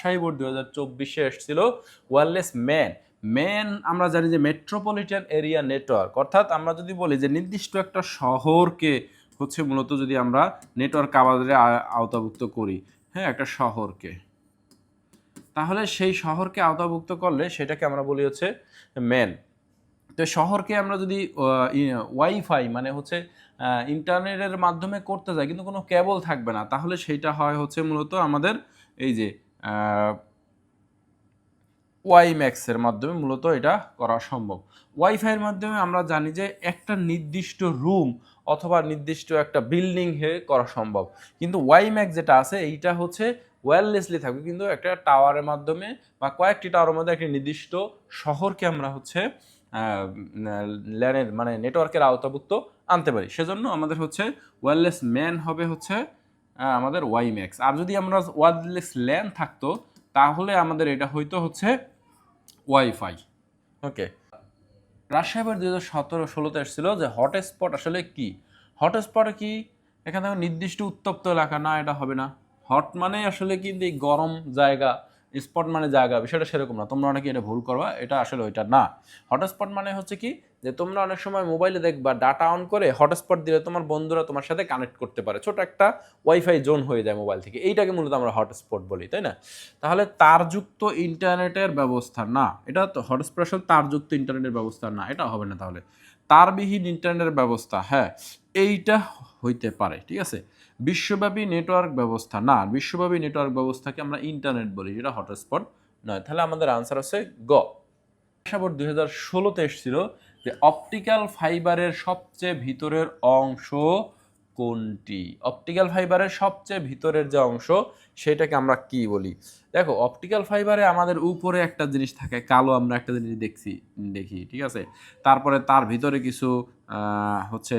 Rajshahi board দু হাজার চব্বিশে এসেছিল ওয়্যারলেস ম্যান। মেন আমরা জানি যে মেট্রোপলিটন এরিয়া নেটওয়ার্ক। অর্থাৎ আমরা যদি বলি যে নির্দিষ্ট একটা শহরকে হচ্ছে মূলত যদি আমরা নেটওয়ার্ক আমাদের আওতাভুক্ত করি হ্যাঁ একটা শহরকে। তাহলে সেই শহরকে আওতাভুক্ত করলে সেটাকে আমরা বলি হচ্ছে মেন তো শহরকে আমরা যদি ওয়াইফাই মানে হচ্ছে ইন্টারনেটের মাধ্যমে করতে যাই, কিন্তু কোনো কেবল থাকবে না, তাহলে সেইটা হয় হচ্ছে মূলত আমাদের এই যে ওয়াই ম্যাক্সের মাধ্যমে মূলত এটা করা সম্ভব। ওয়াইফাইয়ের মাধ্যমে আমরা জানি যে একটা নির্দিষ্ট রুম অথবা নির্দিষ্ট একটা বিল্ডিং হে করা সম্ভব। কিন্তু ওয়াই ম্যাক্স যেটা আছে, এইটা হচ্ছে ওয়্যারলেসলি থাকবে। কিন্তু একটা টাওয়ারের মাধ্যমে বা কয়েকটি টাওয়ারের মধ্যে একটি নির্দিষ্ট শহরকে আমরা হচ্ছে ল্যানের মানে নেটওয়ার্কের আওতাভুক্ত আনতে পারি। সেজন্য আমাদের হচ্ছে ওয়্যারলেস ম্যান হবে হচ্ছে আমাদের ওয়াই ম্যাক্স আর যদি আমরা ওয়ারলেস ল্যান থাকতো তাহলে আমাদের এটা হয়তো হচ্ছে ওয়াইফাই ওকে রাজশাহীবার দু দুই হাজার সতেরো ষোলোতে এসেছিল যে হটস্পট আসলে কি? হটস্পট কি? এখানে নির্দিষ্ট উত্তপ্ত এলাকা না এটা হবে না। হট মানে আসলে কিন্তু এই গরম জায়গা। স্পট মানে জায়গা, বিষয়টা সেরকম না। তোমরা অনেকে এটা ভুল করবা, এটা আসলে ওইটা না। হটস্পট মানে হচ্ছে কি, যে তোমরা অনেক সময় মোবাইলে দেখবা ডাটা অন করে হটস্পট দিলে তোমার বন্ধুরা তোমার সাথে কানেক্ট করতে পারে। ছোট একটা ওয়াইফাই জোন হয়ে যায় মোবাইল থেকে। এইটাকে মূলত আমরা হটস্পট বলি, তাই না? তাহলে তারযুক্ত ইন্টারনেটের ব্যবস্থা না। এটা তো হটস্পট আসলে তারযুক্ত ইন্টারনেটের ব্যবস্থা না। এটা হবে না তাহলে। তারবিহীন ইন্টারনেট ব্যবস্থা হ্যাঁ এইটা হইতে পারে, ঠিক আছে? বিশ্বব্যাপী নেটওয়ার্ক ব্যবস্থা, না, বিশ্বব্যাপী নেটওয়ার্ক ব্যবস্থাকে আমরা ইন্টারনেট বলি, যেটা হটস্পট নয়। তাহলে আমাদের আনসার হচ্ছে গ। আশাবর দুই হাজার ষোলোতে এসেছিল যে অপটিক্যাল ফাইবারের সবচেয়ে ভিতরের অংশ কোনটি? অপটিক্যাল ফাইবারের সবচেয়ে ভিতরের যে অংশ, সেটাকে আমরা কি বলি? দেখো, অপটিক্যাল ফাইবারে আমাদের উপরে একটা জিনিস থাকে, কালো আমরা একটা জিনিস দেখছি, দেখি, ঠিক আছে? তারপরে তার ভিতরে কিছু হচ্ছে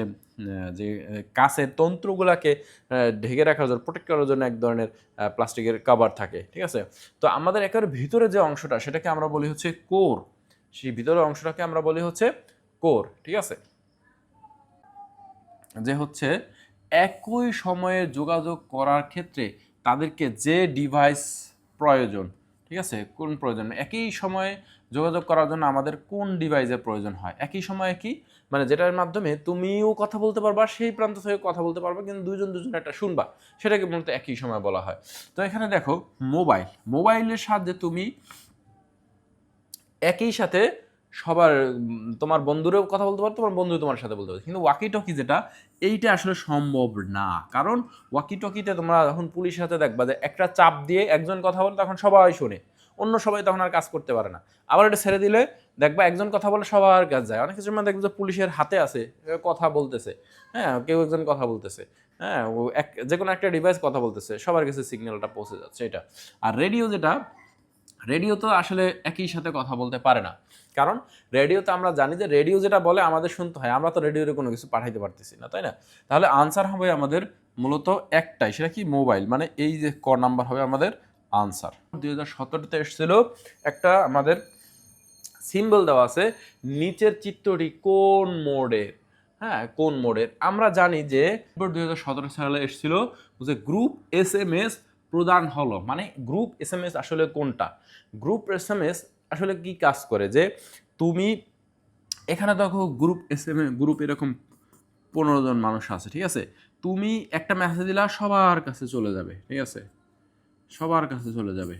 যে কাছের তন্ত্রগুলাকে ঢেকে রাখার জন্য প্রোটেক্ট করার জন্য এক ধরনের প্লাস্টিকের কাভার থাকে, ঠিক আছে? তো আমাদের একেবারে ভিতরে যে অংশটা, সেটাকে আমরা বলি হচ্ছে কোর। সেই ভিতরের অংশটাকে আমরা বলি হচ্ছে কোর, ঠিক আছে? যে হচ্ছে একই সময়ে যোগাযোগ করার ক্ষেত্রে তাদেরকে যে ডিভাইস প্রয়োজন, ঠিক আছে? কোন প্রয়োজন? একই সময়ে যোগাযোগ করার জন্য আমাদের কোন ডিভাইসের প্রয়োজন হয়? একই সময়ে কি? মানে যেটার মাধ্যমে তুমিও কথা বলতে পারবা, সেই প্রান্ত থেকে কথা বলতে পারবা, কিন্তু দুজন দুজন একটা শুনবা। সেটাকে মূলত একই সময় বলা হয়। তো এখানে দেখো মোবাইল মোবাইলের সাহায্যে তুমি একই সাথে সবার তোমার বন্ধুরেও কথা বলতে পারো, তোমার বন্ধু তোমার সাথে বলতে পারো। কিন্তু ওয়াকি টকি যেটা, এইটা আসলে সম্ভব না। কারণ ওয়াকি টকিতে তোমরা যখন পুলিশের সাথে দেখবা যে একটা চাপ দিয়ে একজন কথা বলে, তখন সবাই শোনে। অন্য সবাই তখন আর কাজ করতে পারে না। আবার এটা ছেড়ে দিলে দেখবা একজন কথা বলে সবার কাজ যায়। অনেক কিছুর মধ্যে দেখবে যে পুলিশের হাতে আছে কথা বলতেছে। হ্যাঁ কেউ একজন কথা বলতেছে। হ্যাঁ এক যে কোনো একটা ডিভাইস কথা বলতেছে, সবার কাছে সিগন্যালটা পৌঁছে যাচ্ছে, এটা। আর রেডিও যেটা রেডিও তো আসলে একই সাথে কথা বলতে পারে না। কারণ রেডিওতে আমরা জানি যে রেডিও যেটা বলে আমাদের শুনতে হয়, আমরা তো রেডিওতে কোনো কিছু পাঠাইতে পারতেছি না, তাই না? তাহলে আনসার হবে আমাদের মূলত একটাই, সেটা কি মোবাইল? মানে এই যে ক নাম্বার হবে আমাদের আনসার। দুই হাজার সতেরোতে এসেছিল একটা আমাদের সিম্বল দেওয়া আছে, নিচের চিত্রটি কোন মোডের? হ্যাঁ কোন মোডের? আমরা জানি যে, দুই হাজার সতেরো সালে এসেছিল যে গ্রুপ এস এম এস প্রদান হলো মানে গ্রুপ এস এম এস আসলে কোনটা? গ্রুপ এস এম এস আসলে কি কাজ করে? যে তুমি, এখানে দেখো গ্রুপ এস এম গ্রুপ এরকম পনেরো জন মানুষ আছে, ঠিক আছে? তুমি একটা মেসেজ দিলা, সবার কাছে চলে যাবে, ঠিক আছে? সবার কাছে চলে যাবে।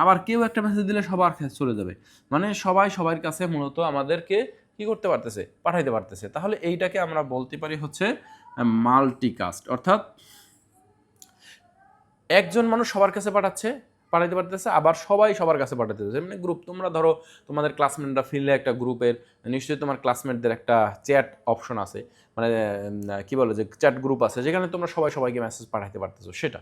আবার কেউ একটা মেসেজ দিলে সবার কাছে চলে যাবে। মানে সবাই সবার কাছে মূলত আমাদেরকে কি করতে পারতেছে? পাঠাইতে পারতেছে। তাহলে এইটাকে আমরা বলতে পারি হচ্ছে মাল্টিকাস্ট অর্থাৎ একজন মানুষ সবার কাছে পাঠাচ্ছে পাঠাতে পারতেছে, আবার সবাই সবার কাছে পাঠাতেছে মানে গ্রুপ তোমরা ধরো তোমাদের ক্লাসমেটরা ফিরলে একটা গ্রুপের নিশ্চয়ই তোমার ক্লাসমেটদের একটা চ্যাট অপশন আছে। মানে কি বলে যে চ্যাট গ্রুপ আছে, যেখানে তোমরা সবাই সবাইকে মেসেজ পাঠাইতে পারতেছো, সেটা।